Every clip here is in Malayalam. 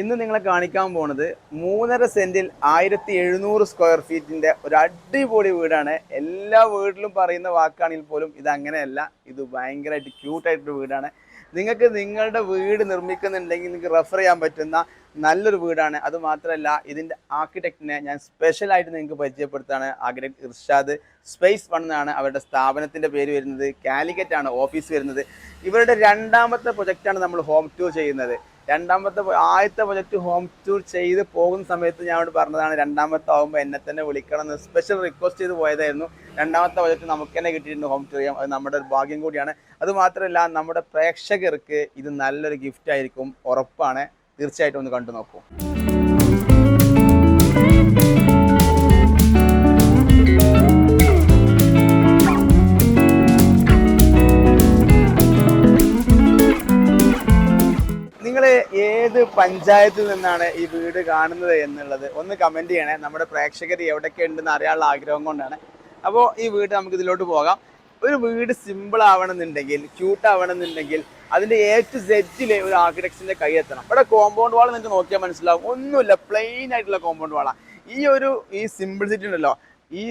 ഇന്ന് നിങ്ങളെ കാണിക്കാൻ പോണത് മൂന്നര സെന്റിൽ ആയിരത്തി എഴുന്നൂറ് സ്ക്വയർ ഫീറ്റിന്റെ ഒരു അടിപൊളി വീടാണ്. എല്ലാ വീട്ടിലും പറയുന്ന വാക്കാണെങ്കിൽ പോലും ഇത് അങ്ങനെയല്ല. ഇത് ഭയങ്കരമായിട്ട് ക്യൂട്ടായിട്ടൊരു വീടാണ്. നിങ്ങൾക്ക് നിങ്ങളുടെ വീട് നിർമ്മിക്കുന്നുണ്ടെങ്കിൽ നിങ്ങൾക്ക് റെഫർ ചെയ്യാൻ പറ്റുന്ന നല്ലൊരു വീടാണ്. അത് മാത്രമല്ല ഇതിന്റെ ആർക്കിടെക്റ്റിനെ ഞാൻ സ്പെഷ്യലായിട്ട് നിങ്ങൾക്ക് പരിചയപ്പെടുത്താണ് ആർക്കിടെക്ട് ഇർഷാദ് സ്പേസ് വൺ എന്നാണ് അവരുടെ സ്ഥാപനത്തിന്റെ പേര് വരുന്നത്. കാലിക്കറ്റ് ആണ് ഓഫീസ് വരുന്നത്. ഇവരുടെ രണ്ടാമത്തെ പ്രൊജക്റ്റാണ് നമ്മൾ ഹോം ടൂർ ചെയ്യുന്നത്. രണ്ടാമത്തെ ആദ്യത്തെ പ്രൊജക്റ്റ് ഹോം ടൂർ ചെയ്ത് പോകുന്ന സമയത്ത് ഞാൻ അവിടെ പറഞ്ഞതാണ് രണ്ടാമത്തെ ആകുമ്പോൾ എന്നെ തന്നെ വിളിക്കണം എന്ന് സ്പെഷ്യൽ റിക്വസ്റ്റ് ചെയ്ത് പോയതായിരുന്നു. രണ്ടാമത്തെ പ്രൊജക്റ്റ് നമുക്ക് തന്നെ കിട്ടിയിട്ടുണ്ട് ഹോം ടൂർ ചെയ്യാം അത് നമ്മുടെ ഒരു ഭാഗ്യം കൂടിയാണ്. അത് മാത്രമല്ല നമ്മുടെ പ്രേക്ഷകർക്ക് ഇത് നല്ലൊരു ഗിഫ്റ്റ് ആയിരിക്കും ഉറപ്പാണ്. തീർച്ചയായിട്ടും ഒന്ന് കണ്ടു നോക്കൂ ഏത് പഞ്ചായത്തിൽ നിന്നാണ് ഈ വീട് കാണുന്നത് എന്നുള്ളത് ഒന്ന് കമന്റ് ചെയ്യണേ. നമ്മുടെ പ്രേക്ഷകർ എവിടെയൊക്കെ ഉണ്ടെന്ന് അറിയാനുള്ള ആഗ്രഹം കൊണ്ടാണ്. അപ്പോൾ ഈ വീട് നമുക്ക് ഇതിലോട്ട് പോകാം. ഒരു വീട് സിമ്പിൾ ആവണമെന്നുണ്ടെങ്കിൽ ക്യൂട്ട് ആവണമെന്നുണ്ടെങ്കിൽ അതിന്റെ എ ടു സെറ്റിലെ ഒരു ആർക്കിടെക്ട്സിന്റെ കൈ എത്തണം. ഇവിടെ കോമ്പൗണ്ട് വാൾ നിങ്ങൾക്ക് നോക്കിയാൽ മനസ്സിലാവും. ഒന്നുമില്ല പ്ലെയിൻ ആയിട്ടുള്ള കോമ്പൗണ്ട് വാളാണ് ഈ ഒരു ഈ സിമ്പിൾ സിറ്റി ഉണ്ടല്ലോ. ഈ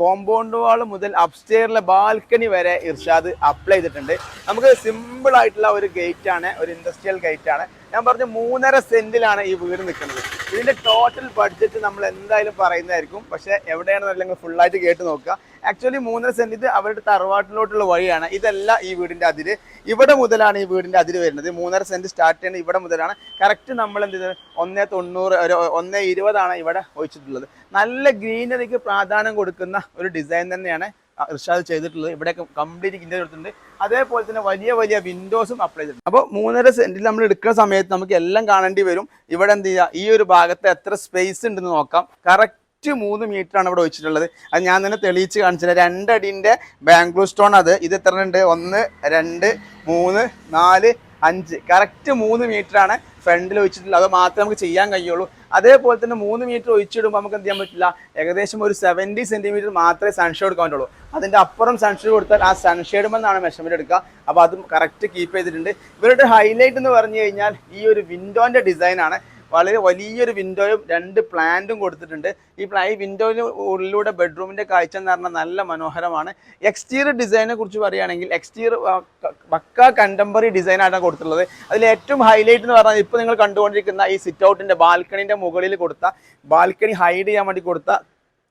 കോമ്പൗണ്ട് വാൾ മുതൽ അപ്സ്റ്റെയറിലെ ബാൽക്കണി വരെ ഇർഷാദ് അപ്ലൈ ചെയ്തിട്ടുണ്ട്. നമുക്ക് സിമ്പിൾ ആയിട്ടുള്ള ഒരു ഗേറ്റ് ആണ് ഒരു ഇൻഡസ്ട്രിയൽ ഗേറ്റ് ആണ്. ഞാൻ പറഞ്ഞ മൂന്നര സെന്റിലാണ് ഈ വീട് നിൽക്കുന്നത്. ഇതിന്റെ ടോട്ടൽ ബഡ്ജറ്റ് നമ്മൾ എന്തായാലും പറയുന്നതായിരിക്കും. പക്ഷെ എവിടെയാണെന്നല്ലെങ്കിൽ ഫുൾ ആയിട്ട് കേട്ട് നോക്കുക. ആക്ച്വലി മൂന്നര സെന്റ് ഇത് അവരുടെ തറവാട്ടിലോട്ടുള്ള വഴിയാണ്. ഇതല്ല ഈ വീടിന്റെ അതിര്. ഇവിടെ മുതലാണ് ഈ വീടിന്റെ അതിര് വരുന്നത്. മൂന്നര സെന്റ് സ്റ്റാർട്ട് ചെയ്യുന്നത് ഇവിടെ മുതലാണ്. കറക്റ്റ് നമ്മൾ എന്ത് ചെയ്തത്? ഒന്നേ തൊണ്ണൂറ് ഒരു ഒന്നേ ഇരുപതാണ് ഇവിടെ ഒഴിച്ചിട്ടുള്ളത്. നല്ല ഗ്രീനറിക്ക് പ്രാധാന്യം കൊടുക്കുന്ന ഒരു ഡിസൈൻ തന്നെയാണ് റിഷാദ് ചെയ്തിട്ടുള്ളത്. ഇവിടെ കംപ്ലീറ്റ് ഇന്ത്യ എടുത്തിട്ടുണ്ട്. അതേപോലെ തന്നെ വലിയ വലിയ വിൻഡോസും അപ്ലൈ ചെയ്തിട്ടുണ്ട്. അപ്പോൾ മൂന്നര സെന്റിൽ നമ്മൾ എടുക്കുന്ന സമയത്ത് നമുക്ക് എല്ലാം കാണേണ്ടി വരും. ഇവിടെ എന്ത് ചെയ്യുക ഈ ഒരു ഭാഗത്ത് എത്ര സ്പേസ് ഉണ്ടെന്ന് നോക്കാം. കറക്റ്റ് മൂന്ന് മീറ്റർ ആണ് ഇവിടെ വെച്ചിട്ടുള്ളത് അത് ഞാൻ തന്നെ തെളിയിച്ച് കാണിച്ചത് രണ്ടടിന്റെ ബാംഗ്ലൂർ സ്റ്റോൺ അത്. ഇത് എത്ര ഉണ്ട്? ഒന്ന് രണ്ട് മൂന്ന് നാല് അഞ്ച്. കറക്റ്റ് മൂന്ന് മീറ്റർ ആണ്. ഫ്രണ്ടിൽ ഒഴിച്ചിട്ടില്ല. അത് മാത്രമേ നമുക്ക് ചെയ്യാൻ കഴിയുള്ളൂ. അതേപോലെ തന്നെ മൂന്ന് മീറ്റർ ഒഴിച്ചിടുമ്പോൾ നമുക്ക് എന്ത് ചെയ്യാൻ പറ്റില്ല? ഏകദേശം ഒരു സെവന്റി സെന്റിമീറ്റർ മാത്രമേ സൺഷെയ്ഡ് കൊടുക്കാൻ പറ്റുള്ളൂ. അതിന്റെ അപ്പുറം സൺഷെയ്ഡ് കൊടുത്താൽ ആ സൺഷെയ്ഡ് എന്നാണ് മെഷർമെന്റ് എടുക്കുക. അപ്പോൾ അതും കറക്റ്റ് കീപ്പ് ചെയ്തിട്ടുണ്ട്. ഇവരുടെ ഹൈലൈറ്റ് എന്ന് പറഞ്ഞു കഴിഞ്ഞാൽ ഈ ഒരു വിൻഡോന്റെ ഡിസൈൻ ആണ്. വളരെ വലിയൊരു വിൻഡോയും രണ്ട് പ്ലാന്റും കൊടുത്തിട്ടുണ്ട്. ഈ പ്ലാ ഈ വിൻഡോയിന് ഉള്ളിലൂടെ ബെഡ്റൂമിന്റെ കാഴ്ച എന്ന് പറഞ്ഞാൽ നല്ല മനോഹരമാണ്. എക്സ്റ്റീരിയർ ഡിസൈനെ കുറിച്ച് പറയുകയാണെങ്കിൽ എക്സ്റ്റീരിയർ പക്ക കണ്ടംപററി ഡിസൈനാണ് കൊടുത്തിട്ടുള്ളത്. അതിൽ ഏറ്റവും ഹൈലൈറ്റ് എന്ന് പറഞ്ഞാൽ ഇപ്പോൾ നിങ്ങൾ കണ്ടുകൊണ്ടിരിക്കുന്ന ഈ സിറ്റ് ഔട്ടിന്റെ ബാൽക്കണിന്റെ മുകളിൽ കൊടുത്ത ബാൽക്കണി ഹൈഡ് ചെയ്യാൻ വേണ്ടി കൊടുത്ത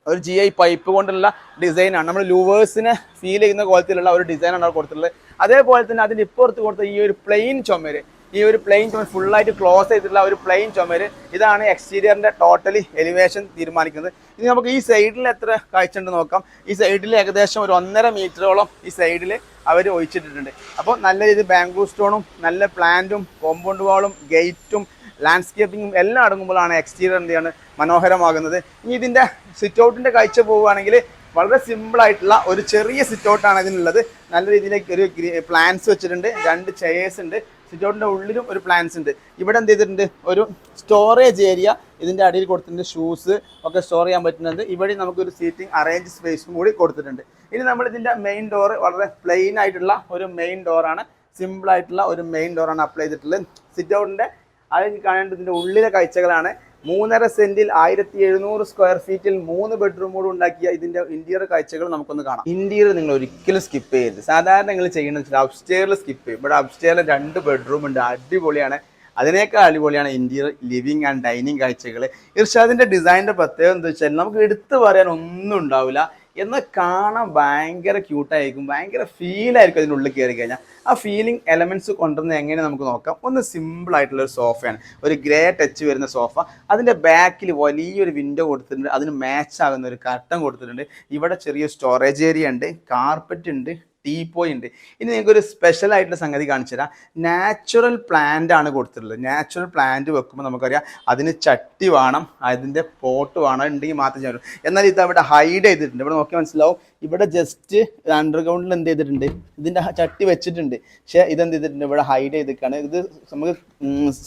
ഒരു ജി ഐ പൈപ്പ് കൊണ്ടുള്ള ഡിസൈനാണ് നമ്മൾ ലൂവേഴ്സിനെ ഫീൽ ചെയ്യുന്ന കോലത്തിലുള്ള ഒരു ഡിസൈനാണ് കൊടുത്തിട്ടുള്ളത്. അതേപോലെ തന്നെ അതിന്റെ ഇപ്പുറത്ത് കൊടുത്ത ഈ ഒരു പ്ലെയിൻ ചുമര്. ഈ ഒരു പ്ലെയിൻ ചുമര് ഫുള്ളായിട്ട് ക്ലോസ് ചെയ്തിട്ടുള്ള ഒരു പ്ലെയിൻ ചുമര് ഇതാണ് എക്സ്റ്റീരിയറിന്റെ ടോട്ടലി എലിവേഷൻ തീരുമാനിക്കുന്നത്. ഇനി നമുക്ക് ഈ സൈഡിൽ എത്ര കാഴ്ച ഉണ്ട് നോക്കാം. ഈ സൈഡിൽ ഏകദേശം ഒരു ഒന്നര മീറ്ററോളം ഈ സൈഡിൽ അവർ ഒഴിച്ചിട്ടിട്ടുണ്ട്. അപ്പോൾ നല്ല രീതിയിൽ ബാംഗ്ലൂർ സ്റ്റോണും നല്ല പ്ലാന്റും കോമ്പൗണ്ട് വാളും ഗേറ്റും ലാൻഡ്സ്കേപ്പിങ്ങും എല്ലാം അടങ്ങുമ്പോഴാണ് എക്സ്റ്റീരിയർ എന്ത് ചെയ്യാണ് മനോഹരമാകുന്നത്. ഇനി ഇതിന്റെ സിറ്റ് ഔട്ടിന്റെ കാഴ്ച പോവുകയാണെങ്കിൽ വളരെ സിമ്പിളായിട്ടുള്ള ഒരു ചെറിയ സിറ്റ് ഔട്ടാണ് ഇതിനുള്ളത്. നല്ല രീതിയിലേക്ക് ഒരു പ്ലാൻസ് വെച്ചിട്ടുണ്ട്. രണ്ട് ചെയേഴ്സ് ഉണ്ട്. സിറ്റ് ഔട്ടിന്റെ ഉള്ളിലും ഒരു പ്ലാൻസ് ഉണ്ട്. ഇവിടെ എന്ത് ചെയ്തിട്ടുണ്ട്? ഒരു സ്റ്റോറേജ് ഏരിയ ഇതിന്റെ അടിയിൽ കൊടുത്തിട്ടുണ്ട് ഷൂസ് ഒക്കെ സ്റ്റോർ ചെയ്യാൻ പറ്റുന്നുണ്ട്. ഇവിടെ നമുക്കൊരു സീറ്റിംഗ് അറേഞ്ച് സ്പേസും കൂടി കൊടുത്തിട്ടുണ്ട്. ഇനി നമ്മൾ ഇതിന്റെ മെയിൻ ഡോർ വളരെ പ്ലെയിൻ ആയിട്ടുള്ള ഒരു മെയിൻ ഡോറാണ് സിമ്പിൾ ആയിട്ടുള്ള ഒരു മെയിൻ ഡോറാണ് അപ്ലൈ ചെയ്തിട്ടുള്ളത്. സിറ്റ് അതിന് കാണേണ്ടതിന്റെ ഉള്ളിലെ കാഴ്ചകളാണ്. മൂന്നര സെന്റിൽ ആയിരത്തി എഴുന്നൂറ് സ്ക്വയർ ഫീറ്റിൽ മൂന്ന് ബെഡ്റൂമോട് ഉണ്ടാക്കിയ ഇതിന്റെ ഇന്റീരിയർ കാഴ്ചകൾ നമുക്കൊന്ന് കാണാം. ഇന്റീരിയർ നിങ്ങൾ ഒരിക്കലും സ്കിപ്പ് ചെയ്യരുത്. സാധാരണ നിങ്ങൾ ചെയ്യുന്നത് വെച്ചാൽ അപ്സ്റ്റെയറിൽ സ്കിപ്പ് ചെയ്യും. ഇവിടെ അപ്സ്റ്റെയറിൽ രണ്ട് ബെഡ്റൂം ഉണ്ട്. അടിപൊളിയാണ്. അതിനേക്കാൾ അടിപൊളിയാണ് ഇന്റീരിയർ ലിവിംഗ് ആൻഡ് ഡൈനിങ് കാഴ്ചകൾ ഇർഷാദിന്റെ ഡിസൈനിന്റെ പ്രത്യേകത എന്താ വെച്ചാൽ നമുക്ക് എടുത്തു പറയാൻ ഒന്നും ഉണ്ടാവില്ല. എന്നാൽ കാണാൻ ഭയങ്കര ക്യൂട്ടായിരിക്കും ഭയങ്കര ഫീലായിരിക്കും അതിന്റെ ഉള്ളിൽ കയറി കഴിഞ്ഞാൽ. ആ ഫീലിംഗ് എലമെന്റ്സ് കൊണ്ടുവന്ന് എങ്ങനെ നമുക്ക് നോക്കാം? ഒന്ന് സിമ്പിൾ ആയിട്ടുള്ള ഒരു സോഫയാണ്. ഒരു ഗ്രേ ടച്ച് വരുന്ന സോഫ. അതിന്റെ ബാക്കിൽ വലിയൊരു വിൻഡോ കൊടുത്തിട്ടുണ്ട്. അതിന് മാച്ച് ആകുന്ന ഒരു കർട്ടൻ കൊടുത്തിട്ടുണ്ട്. ഇവിടെ ചെറിയ സ്റ്റോറേജ് ഏരിയ ഉണ്ട്. കാർപ്പറ്റ് ഉണ്ട്. ടീപ്പോയ് ഉണ്ട്. ഇനി നിങ്ങൾക്ക് ഒരു സ്പെഷ്യൽ ആയിട്ടുള്ള സംഗതി കാണിച്ചു തരാം. നാച്ചുറൽ പ്ലാന്റ് ആണ് കൊടുത്തിട്ടുള്ളത്. നാച്ചുറൽ പ്ലാന്റ് വെക്കുമ്പോൾ നമുക്കറിയാം അതിന് ചട്ടി വേണം അതിന്റെ പോട്ട് വേണം ഉണ്ടെങ്കിൽ മാത്രം ചെയ്യാൻ എന്നാൽ ഇത് അവിടെ ഹൈഡ് ചെയ്തിട്ടുണ്ട്. ഇവിടെ നോക്കി മനസ്സിലാവും. ഇവിടെ ജസ്റ്റ് അണ്ടർഗ്രൗണ്ടിൽ എന്ത് ചെയ്തിട്ടുണ്ട്? ഇതിന്റെ ചട്ടി വെച്ചിട്ടുണ്ട്. പക്ഷേ ഇതെന്ത് ചെയ്തിട്ടുണ്ട്? ഇവിടെ ഹൈഡ് ചെയ്തിരിക്കുകയാണ്. ഇത് നമുക്ക്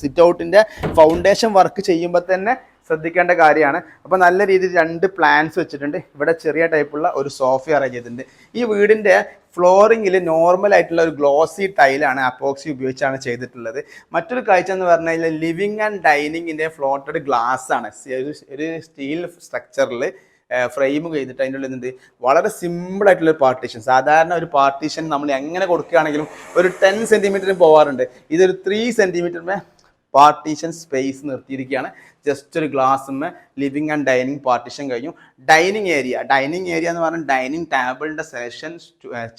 സിറ്റ് ഔട്ടിന്റെ ഫൗണ്ടേഷൻ വർക്ക് ചെയ്യുമ്പോൾ തന്നെ ശ്രദ്ധിക്കേണ്ട കാര്യമാണ്. അപ്പോൾ നല്ല രീതിയിൽ രണ്ട് പ്ലാൻസ് വെച്ചിട്ടുണ്ട്. ഇവിടെ ചെറിയ ടൈപ്പുള്ള ഒരു സോഫ അറേഞ്ച് ചെയ്തിട്ടുണ്ട്. ഈ വീടിന്റെ ഫ്ലോറിങ്ങിൽ നോർമൽ ആയിട്ടുള്ള ഒരു ഗ്ലോസി ടൈലാണ് അപ്പോക്സി ഉപയോഗിച്ചാണ് ചെയ്തിട്ടുള്ളത്. മറ്റൊരു കാഴ്ച എന്ന് പറഞ്ഞു കഴിഞ്ഞാൽ ലിവിങ് ആൻഡ് ഡൈനിങ്ങിന്റെ ഫ്ലോട്ടഡ് ഗ്ലാസ് ആണ്. ഒരു സ്റ്റീൽ സ്ട്രക്ചറിൽ ഫ്രെയിം ചെയ്തിട്ട് അതിന്റെ ഉള്ളിൽ എന്ത് വളരെ സിമ്പിൾ ആയിട്ടുള്ള ഒരു പാർട്ടീഷൻ സാധാരണ ഒരു പാർട്ടീഷൻ നമ്മൾ എങ്ങനെ കൊടുക്കുകയാണെങ്കിലും ഒരു ടെൻ സെന്റിമീറ്ററിന് പോകാറുണ്ട് ഇതൊരു ത്രീ സെന്റിമീറ്ററിന് പാർട്ടീഷൻ സ്പേസ് നിർത്തിയിരിക്കുകയാണ്. ജസ്റ്റ് ഒരു ഗ്ലാസ്സുമ്മ ലിവിങ് ആൻഡ് ഡൈനിങ് പാർട്ടീഷൻ കഴിഞ്ഞു. ഡൈനിങ് ഏരിയ ഡൈനിങ് ഏരിയ എന്ന് പറഞ്ഞാൽ ഡൈനിങ് ടേബിളിന്റെ സെലക്ഷൻ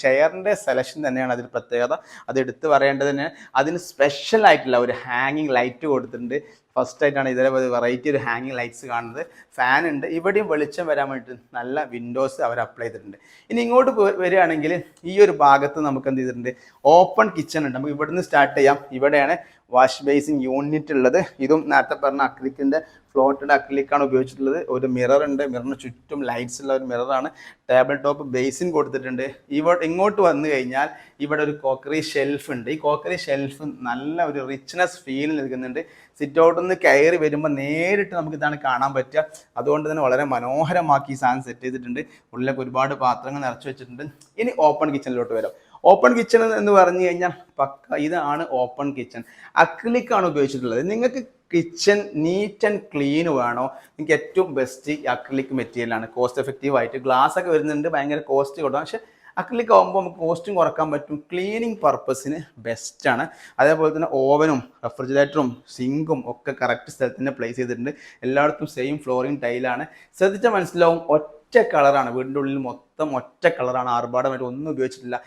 ചെയറിന്റെ സെലക്ഷൻ തന്നെയാണ് അതിൽ പ്രത്യേകത. അത് എടുത്തു പറയേണ്ടത് തന്നെ അതിന് സ്പെഷ്യൽ ആയിട്ടുള്ള ഒരു ഹാങ്ങിങ് ലൈറ്റ് കൊടുത്തിട്ടുണ്ട്. ഫസ്റ്റ് ആയിട്ടാണ് ഇതിലെ വെറൈറ്റി ഒരു ഹാങ്ങിങ് ലൈറ്റ്സ് കാണുന്നത്. ഫാൻ ഉണ്ട്. ഇവിടെയും വെളിച്ചം വരാൻ വേണ്ടിയിട്ട് നല്ല വിൻഡോസ് അവർ അപ്ലൈ ചെയ്തിട്ടുണ്ട്. ഇനി ഇങ്ങോട്ട് വരികയാണെങ്കിൽ ഈ ഒരു ഭാഗത്ത് നമുക്ക് എന്ത് ചെയ്തിട്ടുണ്ട്? ഓപ്പൺ കിച്ചൺ ഉണ്ട്. നമുക്ക് ഇവിടുന്ന് സ്റ്റാർട്ട് ചെയ്യാം. ഇവിടെയാണ് വാഷ് ബേസിൻ യൂണിറ്റ് ഉള്ളത്. ഇതും നേരത്തെ പറഞ്ഞ അക്രിക്കിന്റെ ഫ്ലോട്ടഡ് അക്രിലിക്കാണ് ഉപയോഗിച്ചിട്ടുള്ളത്. ഒരു മിറർ ഉണ്ട്. മിററിന് ചുറ്റും ലൈറ്റ്സ് ഉള്ള ഒരു മിററാണ് ടേബിൾ ടോപ്പ് ബേസിൻ കൊടുത്തിട്ടുണ്ട്. ഇവിടെ ഇങ്ങോട്ട് വന്നു കഴിഞ്ഞാൽ ഇവിടെ ഒരു കോക്കറി ഷെൽഫ് ഉണ്ട്. ഈ കോക്കറി ഷെൽഫ് നല്ല ഒരു റിച്ച്നെസ് ഫീൽ നൽകുന്നുണ്ട്. സിറ്റ് ഔട്ടിൽ നിന്ന് കയറി വരുമ്പോൾ നേരിട്ട് നമുക്ക് ഇതാണ് കാണാൻ പറ്റുക. അതുകൊണ്ട് തന്നെ വളരെ മനോഹരമാക്കി ഈ സാധനം സെറ്റ് ചെയ്തിട്ടുണ്ട്. ഉള്ളിലൊക്കെ ഒരുപാട് പാത്രങ്ങൾ നിറച്ച് വെച്ചിട്ടുണ്ട്. ഇനി ഓപ്പൺ കിച്ചണിലോട്ട് വരാം. ഓപ്പൺ കിച്ചൺ എന്ന് പറഞ്ഞു കഴിഞ്ഞാൽ പക്ക ഇതാണ് ഓപ്പൺ കിച്ചൺ അക്രിലിക് ആണ് ഉപയോഗിച്ചിട്ടുള്ളത്. നിങ്ങൾക്ക് കിച്ചൺ നീറ്റ് ആൻഡ് ക്ലീൻ വേണോ? നിങ്ങൾക്ക് ഏറ്റവും ബെസ്റ്റ് അക്രിലിക് മെറ്റീരിയലാണ് കോസ്റ്റ് എഫക്റ്റീവ് ആയിട്ട് ഗ്ലാസ് ഒക്കെ വരുന്നുണ്ട് ഭയങ്കര കോസ്റ്റ് കൊടുക്കാം പക്ഷേ അക്രിലിക് ആകുമ്പോൾ നമുക്ക് കോസ്റ്റും കുറയ്ക്കാൻ പറ്റും. ക്ലീനിങ് പർപ്പസിന് ബെസ്റ്റാണ് അതേപോലെ തന്നെ ഓവനും റെഫ്രിജറേറ്ററും സിങ്കും ഒക്കെ കറക്റ്റ് സ്ഥലത്ത് തന്നെ പ്ലേസ് ചെയ്തിട്ടുണ്ട്. എല്ലായിടത്തും സെയിം ഫ്ലോറിങ് ടൈലാണ് ശ്രദ്ധിച്ചാൽ മനസ്സിലാവും ഒറ്റ കളറാണ്. വീടിന്റെ ഉള്ളിൽ മൊത്തം ഒറ്റ കളറാണ്. ആർഭാടമായിട്ട് ഒന്നും ഉപയോഗിച്ചിട്ടില്ല.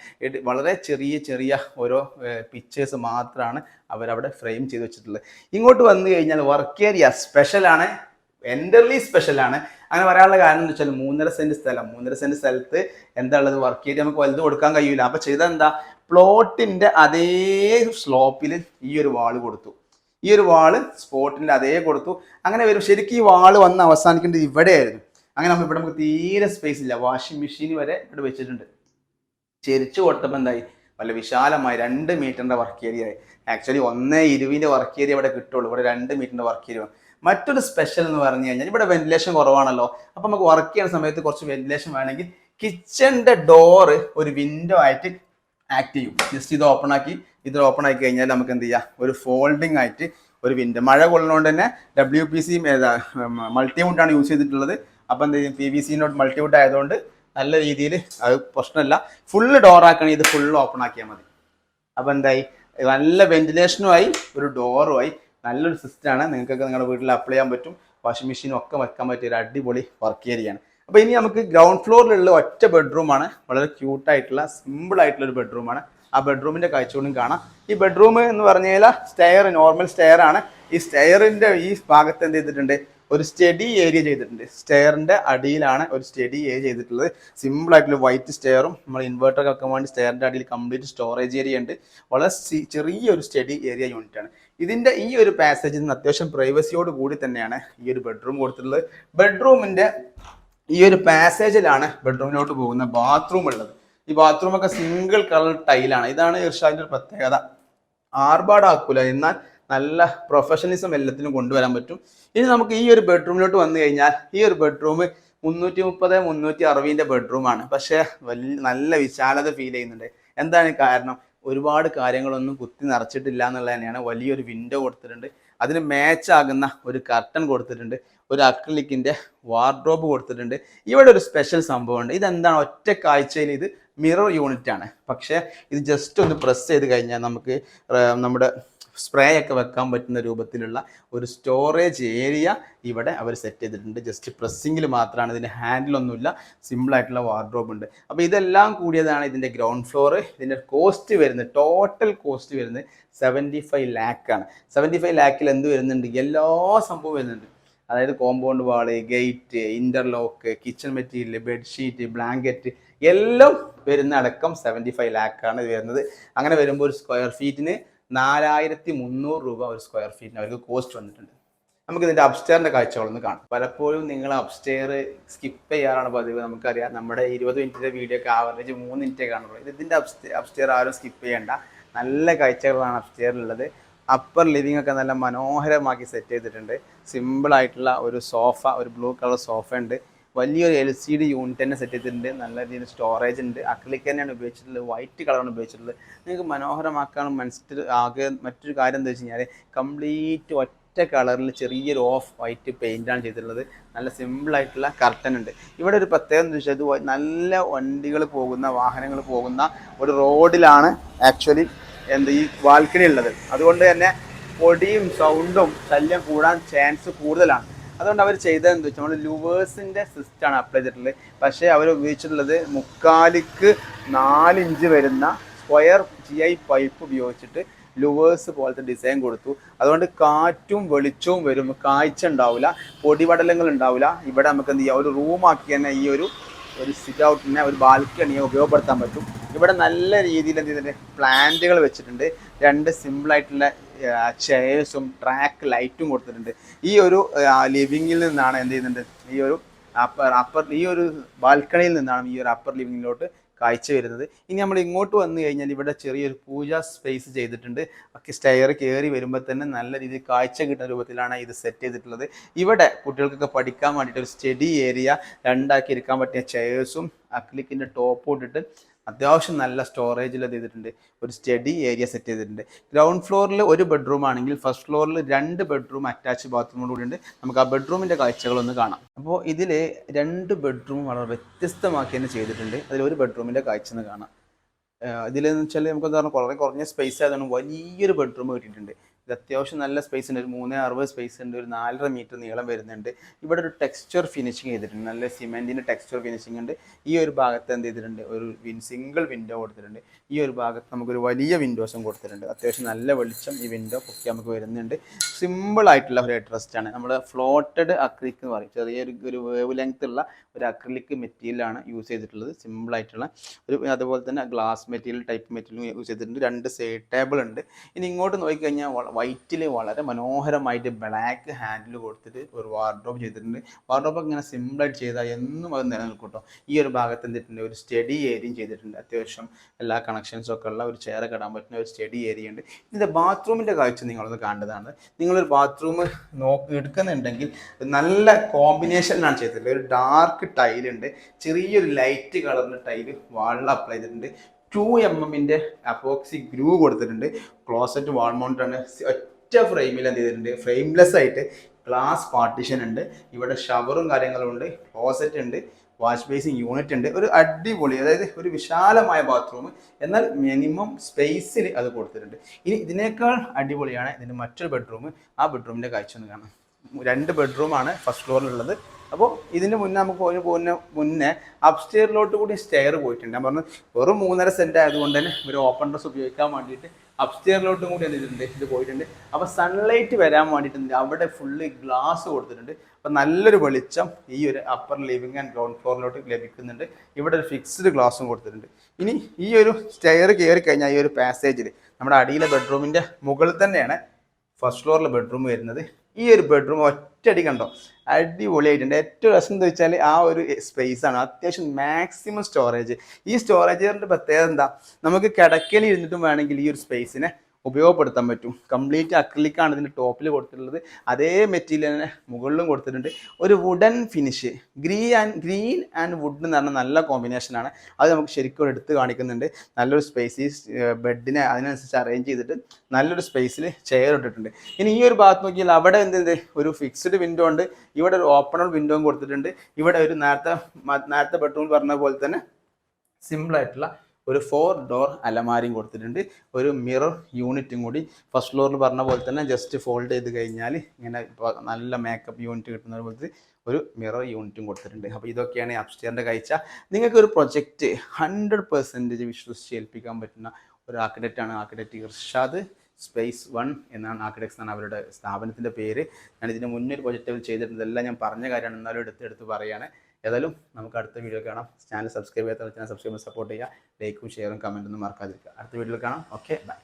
വളരെ ചെറിയ ചെറിയ ഓരോ പിക്ചേഴ്സ് മാത്രമാണ് അവരവിടെ ഫ്രെയിം ചെയ്ത് വെച്ചിട്ടുള്ളത്. ഇങ്ങോട്ട് വന്നു കഴിഞ്ഞാൽ വർക്ക് ഏരിയ സ്പെഷ്യലാണ് എന്റർലി സ്പെഷ്യലാണ് അങ്ങനെ പറയാനുള്ള കാരണം എന്ന് വെച്ചാൽ മൂന്നര സെന്റ് സ്ഥലം. മൂന്നര സെന്റ് സ്ഥലത്ത് എന്താ ഉള്ളത് വർക്ക് ഏരിയ നമുക്ക് വലുത് കൊടുക്കാൻ കഴിയില്ല അപ്പോൾ ചെയ്തെന്താ എന്താ? പ്ലോട്ടിന്റെ അതേ സ്ലോപ്പിൽ ഈ ഒരു വാൾ കൊടുത്തു. ഈ ഒരു വാൾ സ്പോട്ടിന്റെ അതേ കൊടുത്തു. അങ്ങനെ വരും. ശരിക്കും ഈ വാൾ വന്ന് അവസാനിക്കേണ്ടത് ഇവിടെയായിരുന്നു. അങ്ങനെ നമ്മൾ ഇവിടെ നമുക്ക് തീരെ സ്പേസ് ഇല്ല. വാഷിംഗ് മെഷീൻ വരെ ഇവിടെ വെച്ചിട്ടുണ്ട്. ചെരിച്ചു കൊടുത്തപ്പോൾ എന്തായി? വല്ല വിശാലമായി രണ്ട് മീറ്ററിന്റെ വർക്ക് ഏരിയ ആക്ച്വലി ഒന്നേ ഇരുവിന്റെ വർക്ക് ഏരിയ ഇവിടെ കിട്ടുള്ളൂ. ഇവിടെ രണ്ട് മീറ്ററിന്റെ വർക്ക് ഏരിയ മറ്റൊരു സ്പെഷ്യൽ എന്ന് പറഞ്ഞു കഴിഞ്ഞാൽ ഇവിടെ വെന്റിലേഷൻ കുറവാണല്ലോ. അപ്പൊ നമുക്ക് വർക്ക് ചെയ്യുന്ന സമയത്ത് കുറച്ച് വെന്റിലേഷൻ വേണമെങ്കിൽ കിച്ചണിന്റെ ഡോറ് ഒരു വിൻഡോ ആയിട്ട് ആക്ട് ചെയ്യും. ജസ്റ്റ് ഇത് ഓപ്പൺ ആക്കി. ഇത് ഓപ്പൺ ആക്കി കഴിഞ്ഞാൽ നമുക്ക് എന്ത് ചെയ്യാം? ഒരു ഫോൾഡിംഗ് ആയിട്ട് ഒരു വിൻഡോ മഴ കൊള്ളുന്നതുകൊണ്ട് തന്നെ ഡബ്ല്യു പി സി മൾട്ടിമുട്ടാണ് യൂസ് ചെയ്തിട്ടുള്ളത്. അപ്പം എന്ത് ചെയ്യും? പി വി സിനോട് മൾട്ടിവുഡ് ആയതുകൊണ്ട് നല്ല രീതിയിൽ അത് പ്രശ്നമില്ല. ഫുള്ള് ഡോർ ആക്കണേ ഇത് ഫുള്ള് ഓപ്പൺ ആക്കിയാൽ മതി. അപ്പം എന്തായി? നല്ല വെന്റിലേഷനുമായി ഒരു ഡോറുമായി നല്ലൊരു സിസ്റ്റമാണ് നിങ്ങൾക്കൊക്കെ നിങ്ങളുടെ വീട്ടിൽ അപ്ലൈ ചെയ്യാൻ പറ്റും. വാഷിംഗ് മെഷീനും ഒക്കെ വെക്കാൻ പറ്റിയ ഒരു അടിപൊളി വർക്ക് ഏരിയയാണ് അപ്പോൾ ഇനി നമുക്ക് ഗ്രൗണ്ട് ഫ്ലോറിലുള്ള ഒറ്റ ബെഡ്റൂമാണ് വളരെ ക്യൂട്ടായിട്ടുള്ള സിമ്പിൾ ആയിട്ടുള്ള ഒരു ബെഡ്റൂമാണ് ആ ബെഡ്റൂമിന്റെ കാഴ്ചകളും കാണാം. ഈ ബെഡ്റൂം എന്ന് പറഞ്ഞു കഴിഞ്ഞാൽ സ്റ്റെയർ നോർമൽ സ്റ്റെയർ ആണ്. ഈ സ്റ്റെയറിന്റെ ഈ ഭാഗത്ത് എന്ത് ചെയ്തിട്ടുണ്ട്? ഒരു സ്റ്റഡി ഏരിയ ചെയ്തിട്ടുണ്ട്. സ്റ്റെയറിന്റെ അടിയിലാണ് ഒരു സ്റ്റഡി ഏരിയ ചെയ്തിട്ടുള്ളത്. സിമ്പിൾ ആയിട്ടുള്ള വൈറ്റ് സ്റ്റെയറും നമ്മൾ ഇൻവെർട്ടർ വെക്കാൻ വേണ്ടി സ്റ്റെയറിന്റെ അടിയിൽ കംപ്ലീറ്റ് സ്റ്റോറേജ് ഏരിയ ഉണ്ട്. വളരെ ചെറിയ ചെറിയൊരു സ്റ്റഡി ഏരിയ യൂണിറ്റ് ആണ്. ഇതിന്റെ ഈ ഒരു പാസേജിൽ നിന്ന് അത്യാവശ്യം പ്രൈവസിയോട് കൂടി തന്നെയാണ് ഈ ഒരു ബെഡ്റൂം കൊടുത്തിട്ടുള്ളത്. ബെഡ്റൂമിന്റെ ഈ ഒരു പാസേജിലാണ് ബെഡ്റൂമിലോട്ട് പോകുന്ന ബാത്റൂം ഉള്ളത്. ഈ ബാത്റൂം ഒക്കെ സിംഗിൾ കളർ ടൈലാണ് ഇതാണ് ഇർഷാദിന്റെ ഒരു പ്രത്യേകത. ആർഭാടാക്കൂല. എന്നാൽ നല്ല പ്രൊഫഷണലിസം എല്ലാത്തിനും കൊണ്ടുവരാൻ പറ്റും. ഇനി നമുക്ക് ഈ ഒരു ബെഡ്റൂമിലോട്ട് വന്നു കഴിഞ്ഞാൽ ഈ ഒരു ബെഡ്റൂം മുന്നൂറ്റി മുപ്പത് മുന്നൂറ്റി അറുപതിന്റെ ബെഡ്റൂമാണ് പക്ഷേ വലിയ നല്ല വിശാലത ഫീൽ ചെയ്യുന്നുണ്ട്. എന്താണ് കാരണം? ഒരുപാട് കാര്യങ്ങളൊന്നും കുത്തി നിറച്ചിട്ടില്ല എന്നുള്ളത് തന്നെയാണ്. വലിയൊരു വിൻഡോ കൊടുത്തിട്ടുണ്ട്. അതിന് മാച്ച് ആകുന്ന ഒരു കർട്ടൻ കൊടുത്തിട്ടുണ്ട്. ഒരു അക്രിലിക്കിന്റെ വാർഡ്രോബ് കൊടുത്തിട്ടുണ്ട്. ഇവിടെ ഒരു സ്പെഷ്യൽ സംഭവമുണ്ട്. ഇതെന്താണ്? ഒറ്റ കാഴ്ചയിൽ ഇത് മിറർ യൂണിറ്റ് ആണ്. പക്ഷേ ഇത് ജസ്റ്റ് ഒന്ന് പ്രസ് ചെയ്ത് കഴിഞ്ഞാൽ നമുക്ക് നമ്മുടെ സ്പ്രേ ഒക്കെ വെക്കാൻ പറ്റുന്ന രൂപത്തിലുള്ള ഒരു സ്റ്റോറേജ് ഏരിയ ഇവിടെ അവർ സെറ്റ് ചെയ്തിട്ടുണ്ട്. ജസ്റ്റ് പ്രസ്സിങ്ങിൽ മാത്രമാണ് ഇതിന്റെ ഹാൻഡിലൊന്നുമില്ല സിമ്പിൾ ആയിട്ടുള്ള വാർഡ്രോബ് ഉണ്ട്. അപ്പോൾ ഇതെല്ലാം കൂടിയതാണ് ഇതിന്റെ ഗ്രൗണ്ട് ഫ്ലോർ ഇതിന്റെ കോസ്റ്റ് വരുന്നത് ടോട്ടൽ കോസ്റ്റ് വരുന്നത് സെവന്റി ഫൈവ് ലാക്കാണ് സെവന്റി ഫൈവ് ലാക്കിൽ എന്ത് വരുന്നുണ്ട്? എല്ലാ സംഭവം വരുന്നുണ്ട്. അതായത് compound wall gate interlock kitchen material bedsheet blanket എല്ലാം വരുന്ന അടക്കം സെവന്റി ഫൈവ് ലാക്കാണ് വരുന്നത്. അങ്ങനെ വരുമ്പോൾ ഒരു സ്ക്വയർ ഫീറ്റിന് നാലായിരത്തി മുന്നൂറ് രൂപ ഒരു സ്ക്വയർ ഫീറ്റിന് അവർക്ക് കോസ്റ്റ് വന്നിട്ടുണ്ട്. നമുക്ക് ഇതിന്റെ അപ്സ്റ്റെയറിന്റെ കാഴ്ചകളൊന്ന് കാണാം. പലപ്പോഴും നിങ്ങൾ അപ്സ്റ്റെയർ സ്കിപ്പ് ചെയ്യാറാണ് പതിവ്. നമുക്കറിയാം നമ്മുടെ ഇരുപത് മിനിറ്റിന്റെ വീഡിയോ ഒക്കെ ആവറേജ് മൂന്ന് മിനിറ്റേ കാണുള്ളൂ ഇത് ഇതിന്റെ അപ്സ്റ്റെയർ ആരും സ്കിപ്പ് ചെയ്യേണ്ട. നല്ല കാഴ്ചകളാണ് അപ്സ്റ്റെയറിലുള്ളത് അപ്പർ ലിവിംഗ് ഒക്കെ നല്ല മനോഹരമാക്കി സെറ്റ് ചെയ്തിട്ടുണ്ട്. സിമ്പിൾ ആയിട്ടുള്ള ഒരു സോഫ ഒരു ബ്ലൂ കളർ സോഫ ഉണ്ട്. വലിയൊരു എൽ സി ഡി യൂണിറ്റ് തന്നെ സെറ്റ് ചെയ്തിട്ടുണ്ട്. നല്ല രീതിയിൽ സ്റ്റോറേജ് ഉണ്ട്. അക്ലിക്ക് തന്നെയാണ് ഉപയോഗിച്ചിട്ടുള്ളത്. വൈറ്റ് കളറാണ് ഉപയോഗിച്ചിട്ടുള്ളത്. നിങ്ങൾക്ക് മനോഹരമാക്കാൻ മനസ്സിൽ ആകെ മറ്റൊരു കാര്യം എന്താ വെച്ച് കഴിഞ്ഞാൽ കംപ്ലീറ്റ് ഒറ്റ കളറിൽ ചെറിയൊരു ഓഫ് വൈറ്റ് പെയിന്റാണ് ചെയ്തിട്ടുള്ളത്. നല്ല സിമ്പിളായിട്ടുള്ള കർട്ടൻ ഉണ്ട്. ഇവിടെ ഒരു പ്രത്യേകത എന്താ വെച്ചാൽ ഇത് നല്ല വണ്ടികൾ പോകുന്ന വാഹനങ്ങൾ പോകുന്ന ഒരു റോഡിലാണ് ആക്ച്വലി എന്ത് ഈ ബാൽക്കണി ഉള്ളത്. അതുകൊണ്ട് തന്നെ പൊടിയും സൗണ്ടും ശല്യം കൂടാൻ ചാൻസ് കൂടുതലാണ്. അതുകൊണ്ട് അവർ ചെയ്തതെന്ന് വെച്ചാൽ നമ്മൾ ലുവേഴ്സിന്റെ സിസ്റ്റാണ് അപ്ലൈ ചെയ്തിട്ടുള്ളത്. പക്ഷേ അവർ ഉപയോഗിച്ചിട്ടുള്ളത് മുക്കാലിക്ക് നാലിഞ്ച് വരുന്ന സ്ക്വയർ ജി ഐ പൈപ്പ് ഉപയോഗിച്ചിട്ട് ലുവേഴ്സ് പോലത്തെ ഡിസൈൻ കൊടുത്തു. അതുകൊണ്ട് കാറ്റും വെളിച്ചവും വരും കാഴ്ച ഉണ്ടാവില്ല പൊടിപടലങ്ങൾ ഉണ്ടാവില്ല ഇവിടെ നമുക്ക് എന്ത് ചെയ്യാം? ഒരു റൂമാക്കി തന്നെ ഈ ഒരു ഒരു സിറ്റ് ഔട്ടിനെ ഒരു ബാൽക്കണിയെ ഉപയോഗപ്പെടുത്താൻ പറ്റും. ഇവിടെ നല്ല രീതിയിൽ എന്ത് ചെയ്തിട്ടുണ്ട്? പ്ലാന്റുകൾ വെച്ചിട്ടുണ്ട്. രണ്ട് സിമ്പിൾ ആയിട്ടുള്ള ചെയർസും ട്രാക്ക് ലൈറ്റും കൊടുത്തിട്ടുണ്ട്. ഈ ഒരു ലിവിങ്ങിൽ നിന്നാണ് എന്ത് ചെയ്യുന്നുണ്ട്? ഈ ഒരു അപ്പർ അപ്പർ ഈ ഒരു ബാൽക്കണിയിൽ നിന്നാണ് ഈ ഒരു അപ്പർ ലിവിങ്ങിലോട്ട് കാഴ്ച വരുന്നത്. ഇനി നമ്മൾ ഇങ്ങോട്ട് വന്നു കഴിഞ്ഞാൽ ഇവിടെ ചെറിയൊരു പൂജ സ്പേസ് ചെയ്തിട്ടുണ്ട്. സ്റ്റെയർ കയറി വരുമ്പോൾ തന്നെ നല്ല രീതിയിൽ കാഴ്ച കിട്ടുന്ന രൂപത്തിലാണ് ഇത് സെറ്റ് ചെയ്തിട്ടുള്ളത്. ഇവിടെ കുട്ടികൾക്കൊക്കെ പഠിക്കാൻ വേണ്ടിയിട്ട് ഒരു സ്റ്റഡി ഏരിയ രണ്ടാക്കി ഇരിക്കാൻ പറ്റിയ ചെയേഴ്സും അക്ലിക്കിന്റെ ടോപ്പും ഇട്ടിട്ട് അത്യാവശ്യം നല്ല സ്റ്റോറേജിൽ ചെയ്തിട്ടുണ്ട്. ഒരു സ്റ്റഡി ഏരിയ സെറ്റ് ചെയ്തിട്ടുണ്ട്. ഗ്രൗണ്ട് ഫ്ലോറിൽ ഒരു ബെഡ്റൂം ആണെങ്കിൽ ഫസ്റ്റ് ഫ്ലോറിൽ രണ്ട് ബെഡ്റൂം അറ്റാച്ച് ബാത്റൂമോട് കൂടി ഉണ്ട്. നമുക്ക് ആ ബെഡ്റൂമിന്റെ കാഴ്ചകളൊന്ന് കാണാം. അപ്പോൾ ഇതിൽ രണ്ട് ബെഡ്റൂം വളരെ വ്യത്യസ്തമാക്കി തന്നെ ചെയ്തിട്ടുണ്ട്. അതിൽ ഒരു ബെഡ്റൂമിന്റെ കാഴ്ച ഒന്ന് കാണാം. ഇതിലെന്ന് വെച്ചാൽ നമുക്ക് എന്താ പറയുക കുറേ കുറഞ്ഞ സ്പേസ് ആയതുകൊണ്ട് വലിയൊരു ബെഡ്റൂം കിട്ടിയിട്ടുണ്ട്. ഇത് അത്യാവശ്യം നല്ല സ്പേസ് ഉണ്ട്. ഒരു മൂന്ന് അറുപത് സ്പേസ് ഉണ്ട്. ഒരു നാലര മീറ്റർ നീളം വരുന്നുണ്ട്. ഇവിടെ ഒരു ടെക്സ്ചർ ഫിനിഷിങ് ചെയ്തിട്ടുണ്ട്. നല്ല സിമെന്റിന്റെ ടെക്സ്ചർ ഫിനിഷിംഗ് ഉണ്ട്. ഈ ഒരു ഭാഗത്ത് എന്ത് ചെയ്തിട്ടുണ്ട്? ഒരു വിൻ സിംഗിൾ വിൻഡോ കൊടുത്തിട്ടുണ്ട്. ഈ ഒരു ഭാഗത്ത് നമുക്കൊരു വലിയ വിൻഡോസും കൊടുത്തിട്ടുണ്ട്. അത്യാവശ്യം നല്ല വെളിച്ചം ഈ വിൻഡോ പൊക്കി നമുക്ക് വരുന്നുണ്ട്. സിമ്പിൾ ആയിട്ടുള്ള ഒരു ഇൻട്രസ്റ്റ് ആണ്. നമ്മൾ ഫ്ലോട്ടഡ് അക്രിലിക് എന്ന് പറയും. ചെറിയൊരു ഒരു വേവ് ലെങ്ത് ഉള്ള ഒരു അക്രിലിക് മെറ്റീരിയലാണ് യൂസ് ചെയ്തിട്ടുള്ളത്. സിമ്പിൾ ആയിട്ടുള്ള ഒരു അതുപോലെ തന്നെ glass material type material use ചെയ്തിട്ടുണ്ട്. രണ്ട് സൈഡ് ടേബിൾ ഉണ്ട്. ഇനി ഇങ്ങോട്ട് നോക്കിക്കഴിഞ്ഞാൽ വൈറ്റിൽ വളരെ മനോഹരമായിട്ട് ബ്ലാക്ക് ഹാൻഡിൽ കൊടുത്തിട്ട് ഒരു വാർഡ്രോബ് ചെയ്തിട്ടുണ്ട്. വാർഡ്രോബ് ഇങ്ങനെ സിമ്പിളായിട്ട് ചെയ്താൽ എന്നും അത് നിലനിൽക്കട്ടോ കേട്ടോ ഈ ഒരു ഭാഗത്ത് എന്തിട്ടുണ്ട്? ഒരു സ്റ്റഡി ഏരിയയും ചെയ്തിട്ടുണ്ട്. അത്യാവശ്യം എല്ലാ കണക്ഷൻസും ഒക്കെ ഉള്ള ഒരു ചെയർ ഇടാൻ പറ്റുന്ന ഒരു സ്റ്റഡി ഏരിയ ഉണ്ട്. ഇതിന്റെ ബാത്റൂമിന്റെ കാഴ്ച നിങ്ങളൊന്ന് കണ്ടതാണ്. നിങ്ങളൊരു ബാത്റൂം നോക്കി എടുക്കുന്നുണ്ടെങ്കിൽ നല്ല കോമ്പിനേഷനിലാണ് ചെയ്തിട്ടുള്ളത്. ഒരു ഡാർക്ക് ടൈലുണ്ട് ചെറിയൊരു ലൈറ്റ് കളറിന്റെ ടൈൽ വാളിൽ അപ്ലൈ ചെയ്തിട്ടുണ്ട്. ടു എം എമ്മിന്റെ അപ്പോക്സി ഗ്രൂ കൊടുത്തിട്ടുണ്ട്. ക്ലോസറ്റ് വാൾ മൗണ്ട് ആണ്. ഒറ്റ ഫ്രെയിമിൽ എന്ത് ചെയ്തിട്ടുണ്ട്? ഫ്രെയിംലെസ് ആയിട്ട് ഗ്ലാസ് പാർട്ടീഷൻ ഉണ്ട്. ഇവിടെ ഷവറും കാര്യങ്ങളും ഉണ്ട്. ക്ലോസറ്റ് ഉണ്ട്. വാഷ് ബേസിങ് യൂണിറ്റ് ഉണ്ട്. ഒരു അടിപൊളി അതായത് ഒരു വിശാലമായ ബാത്റൂം എന്നാൽ മിനിമം സ്പേസിൽ അത് കൊടുത്തിട്ടുണ്ട്. ഇനി ഇതിനേക്കാൾ അടിപൊളിയാണ് ഇതിന്റെ മറ്റൊരു ബെഡ്റൂം ആ ബെഡ്റൂമിന്റെ കാഴ്ച ഒന്ന് കാണാം. രണ്ട് ബെഡ്റൂമാണ് ഫസ്റ്റ് ഫ്ലോറിലുള്ളത് അപ്പോൾ ഇതിന് മുന്നേ നമുക്ക് ഒരു പോകുന്ന മുന്നേ അപ്സ്റ്റെയറിലോട്ട് കൂടി സ്റ്റെയർ പോയിട്ടുണ്ട്. ഞാൻ പറഞ്ഞു വെറും മൂന്നര സെന്റ് ആയതുകൊണ്ട് തന്നെ ഒരു ഓപ്പൺ ഡ്രസ് ഉപയോഗിക്കാൻ വേണ്ടിയിട്ട് അപ്സ്റ്റെയറിലോട്ടും കൂടി എന്തിട്ടുണ്ട് ഇത് പോയിട്ടുണ്ട്. അപ്പോൾ സൺലൈറ്റ് വരാൻ വേണ്ടിയിട്ട് അവിടെ ഫുള്ള് ഗ്ലാസ് കൊടുത്തിട്ടുണ്ട്. അപ്പോൾ നല്ലൊരു വെളിച്ചം ഈ ഒരു അപ്പർ ലിവിങ് ആൻഡ് ഗ്രൗണ്ട് ഫ്ലോറിലോട്ട് ലഭിക്കുന്നുണ്ട്. ഇവിടെ ഒരു ഫിക്സ്ഡ് ഗ്ലാസും കൊടുത്തിട്ടുണ്ട്. ഇനി ഈ ഒരു സ്റ്റെയർ കയറി കഴിഞ്ഞാൽ ഈ ഒരു പാസേജിൽ നമ്മുടെ അടിയിലെ ബെഡ്റൂമിന്റെ മുകളിൽ തന്നെയാണ് ഫസ്റ്റ് ഫ്ലോറിലെ ബെഡ്റൂം വരുന്നത്. ഈ ഒരു ബെഡ്റൂം ഒറ്റയടി കണ്ടോ? അടിപൊളിയായിട്ടുണ്ട്. ഏറ്റവും രസം എന്താ വെച്ചാൽ ആ ഒരു സ്പേസ് ആണ്. അത്യാവശ്യം മാക്സിമം സ്റ്റോറേജ് ഈ സ്റ്റോറേജിന്റെ പ്രത്യേകത എന്താ? നമുക്ക് കിടക്കയിൽ ഇരുന്നിട്ടും വേണമെങ്കിൽ ഈ ഒരു സ്പേസിനെ ഉപയോഗപ്പെടുത്താൻ പറ്റും. കംപ്ലീറ്റ് അക്രിലിക്കാണ് ഇതിന്റെ ടോപ്പിൽ കൊടുത്തിട്ടുള്ളത്. അതേ മെറ്റീരിയൽ തന്നെ മുകളിലും കൊടുത്തിട്ടുണ്ട്. ഒരു wooden finish grey and green and wood എന്ന് പറഞ്ഞ നല്ല കോമ്പിനേഷനാണ് അത് നമുക്ക് ശരിക്കും എടുത്ത് കാണിക്കുന്നുണ്ട്. നല്ലൊരു സ്പേസ് ഈ ബെഡിനെ അതിനനുസരിച്ച് അറേഞ്ച് ചെയ്തിട്ട് നല്ലൊരു സ്പേസിൽ ചെയർ ഇട്ടിട്ടുണ്ട്. ഇനി ഈ ഒരു ഭാഗത്ത് നോക്കിയാൽ അവിടെ എന്തുണ്ട്? ഒരു ഫിക്സ്ഡ് വിൻഡോ ഉണ്ട്. ഇവിടെ ഒരു ഓപ്പണർ വിൻഡോയും കൊടുത്തിട്ടുണ്ട്. ഇവിടെ ഒരു നേരത്തെ നേരത്തെ ബെഡ്റൂമിൽ പറഞ്ഞ പോലെ തന്നെ സിമ്പിൾ ആയിട്ടുള്ള ഒരു ഫോർ ഡോർ അലമാരിയും കൊടുത്തിട്ടുണ്ട്. ഒരു മിറർ യൂണിറ്റും കൂടി. ഫസ്റ്റ് ഫ്ലോറിൽ പറഞ്ഞ പോലെ തന്നെ ജസ്റ്റ് ഫോൾഡ് ചെയ്ത് കഴിഞ്ഞാൽ ഇങ്ങനെ നല്ല മേക്കപ്പ് യൂണിറ്റ് കിട്ടുന്ന പോലത്തെ ഒരു മിറർ യൂണിറ്റും കൊടുത്തിട്ടുണ്ട്. അപ്പോൾ ഇതൊക്കെയാണ് അപ്സ്റ്റേറിന്റെ കാഴ്ച. നിങ്ങൾക്ക് ഒരു പ്രൊജക്റ്റ് ഹൺഡ്രഡ് പെർസെന്റേജ് വിശ്വസിച്ച് ഏൽപ്പിക്കാൻ പറ്റുന്ന ഒരു ആർക്കിടെക്റ്റാണ് ആർക്കിടെക്റ്റ് ഇർഷാദ് സ്പേസ് വൺ എന്നാണ് ആർക്കിടെക്സ് എന്നാണ് അവരുടെ സ്ഥാപനത്തിന്റെ പേര്. ഞാൻ ഇതിന് മുന്നേ പ്രൊജക്റ്റ് ചെയ്തിട്ടുണ്ട് എല്ലാം ഞാൻ പറഞ്ഞ കാര്യമാണ്. എന്നാലും എടുത്ത് എടുത്ത് പറയുകയാണ് ഏതായാലും നമുക്ക് അടുത്ത വീഡിയോ കാണാം. ചാനൽ സബ്സ്ക്രൈബ് ചെയ്യാത്ത ചാനൽ സബ്സ്ക്രൈബ് സപ്പോർട്ട് ചെയ്യുക. ലൈക്കും ഷെയറും കമന്റൊന്നും മറക്കാതിരിക്കുക. അടുത്ത വീഡിയോയിൽ കാണാം. Okay bye